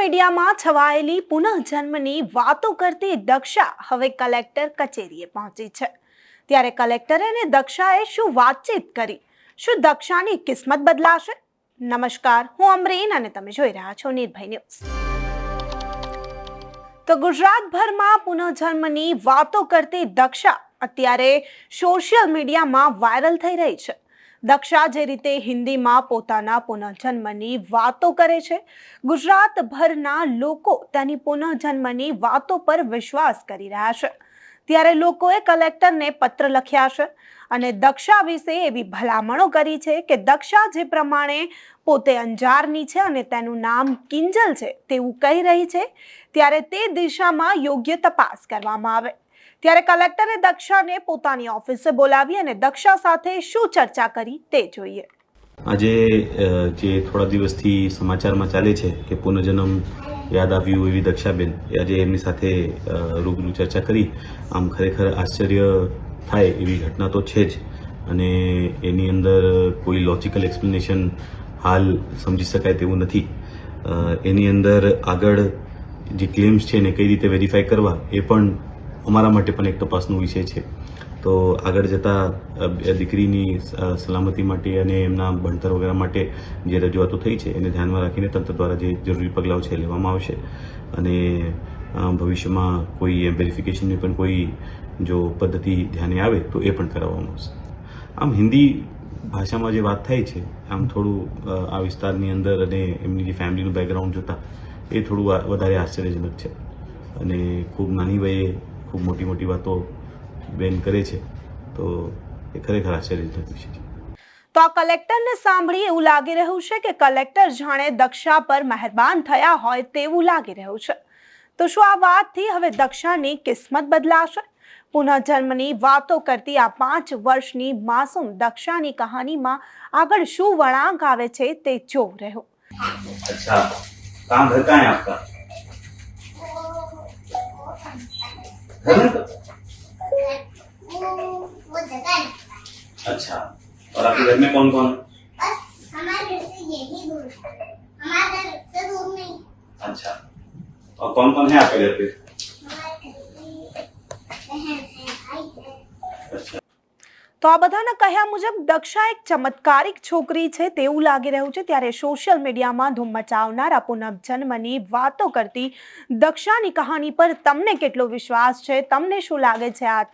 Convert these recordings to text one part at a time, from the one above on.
મીડિયામાં છવાયેલી પુનઃજન્મની વાતો કરતી દક્ષા હવે કલેક્ટર કચેરીએ પહોંચી છે. ત્યારે કલેક્ટરે અને દક્ષાએ શું વાતચીત કરી? શું દક્ષાની કિસ્મત બદલાશે? નમસ્કાર, હું અમરીન અને તમે જોઈ રહ્યા છો નિર્ભય ન્યૂઝ. તો ગુજરાતભરમાં પુનઃજન્મની વાતો કરતી દક્ષા અત્યારે સોશિયલ મીડિયામાં વાયરલ થઈ રહી છે. દક્ષા જે રીતે હિન્દીમાં પોતાના પુનઃજન્મની વાતો કરે છે, ગુજરાતભરના લોકો તેની પુનઃજન્મની વાતો પર વિશ્વાસ કરી રહ્યા છે. ત્યારે લોકોએ કલેક્ટરને પત્ર લખ્યા છે અને દક્ષા વિશે એવી ભલામણો કરી છે કે દક્ષા જે પ્રમાણે પોતે અંજારની છે અને તેનું નામ કિંજલ છે તેવું કહી રહી છે, ત્યારે તે દિશામાં યોગ્ય તપાસ કરવામાં આવે. ત્યારે કલેક્ટરે દક્ષાને પોતાની ઓફિસે બોલાવી અને દક્ષા સાથે શું ચર્ચા કરી તે જોઈએ. આજે જે થોડા દિવસથી સમાચારમાં ચાલે છે કે પુનર્જન્મ યાદ આવ્યું એવી દક્ષાબેન આજે એમની સાથે રૂબરૂ ચર્ચા કરી. આમ ખરેખર આશ્ચર્ય થાય એવી ઘટના તો છે જ. અને એની અંદર કોઈ લોજિકલ એક્સપ્લેનેશન હાલ સમજી શકાય તેવું નથી. એની અંદર આગળ જે ક્લેમ્સ છે ને કઈ રીતે વેરીફાઈ કરવા, એ પણ અમારા માટે પણ એક તપાસનો વિષય છે. તો આગળ જતા દીકરીની સલામતી માટે અને એમના ભણતર વગેરે માટે જે રજૂઆતો થઈ છે, એને ધ્યાનમાં રાખીને તંત્ર દ્વારા જે જરૂરી પગલાઓ છે લેવામાં આવશે. અને ભવિષ્યમાં કોઈ વેરિફિકેશનની પણ કોઈ જો પદ્ધતિ ધ્યાને આવે તો એ પણ કરાવવામાં આવશે. આમ હિન્દી ભાષામાં જે વાત થાય છે, આમ થોડું આ વિસ્તારની અંદર અને એમની જે ફેમિલીનું બેકગ્રાઉન્ડ જોતા, એ થોડું વધારે આશ્ચર્યજનક છે. અને ખૂબ નાની વયે ખૂબ મોટી મોટી વાતો બેન કરે છે તો એ ખરેખર આશ્ચર્યજનક વિષય છે. તો આ કલેક્ટરને સાંભળી એવું લાગી રહ્યું છે કે કલેક્ટર જાણે દક્ષા પર મહેરબાન થયા હોય તેવું લાગી રહ્યું છે. તો શું આ વાતથી હવે દક્ષાની કિસ્મત બદલાશે? પુનઃજન્મની વાતો કરતી આ પાંચ વર્ષની માસૂમ દક્ષાની કહાનીમાં આગળ શું વળાંક આવે છે તે જોવું રહ્યો. અચ્છા કામ ઘર કાંઈ આપતા. अच्छा और आपके घर में कौन कौन बस हमारे घर से यही दूर है हमारे घर से दूर नहीं अच्छा और कौन कौन है आपके घर पे हमारे घर पे बहन है भाई है अच्छा તો આ બધાના કહ્યા મુજબ દક્ષા એક ચમત્કારિક છોકરી છે તેવું લાગી રહ્યું છે ત્યારે સોશિયલ મીડિયામાં ધૂમ મચાવનાર આ પુનર્જન્મની વાતો કરતી દક્ષાની કહાની પર તમને કેટલો વિશ્વાસ છે? તમને શું લાગે છે આ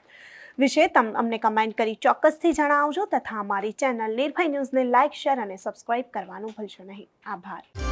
વિશે? તમ, અમને કમેન્ટ કરી ચોક્કસથી જણાવજો તથા અમારી ચેનલ નિર્ભય ન્યૂઝને લાઇક શેર અને સબસ્ક્રાઇબ કરવાનું ભૂલશો નહીં. આભાર.